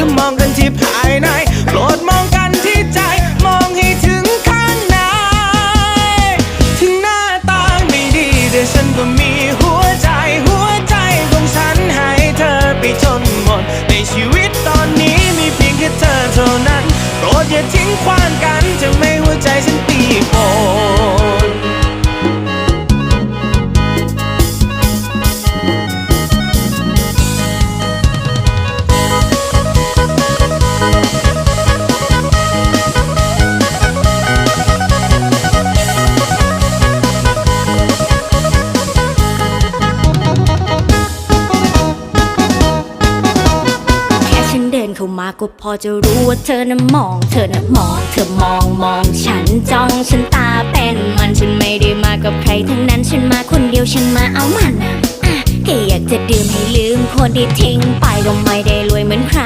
รือมองกันที่ภายใน โปรดมองกันที่ใจ มองให้ถึงข้างใน ถึงหน้าตาไม่ดีแต่ฉันก็มีหัวใจ หัวใจของฉันให้เธอไปจนหมด ในชีวิตตอนนี้มีเพียงแค่เธอเท่านั้น โปรดอย่าทิ้งขวามกัน เข้ามาก็พอจะรู้ว่าเธอน่ะมอง เธอน่ะมอง เธอมองมองฉันจ้องฉันตาเป็นมันฉันไม่ได้มากับใครทั้งนั้นฉันมาคนเดียวฉันมาเอามันอะแค่อยากจะดื่มให้ลืมคนที่ทิ้งไปก็ไม่ได้รวยเหมือนใคร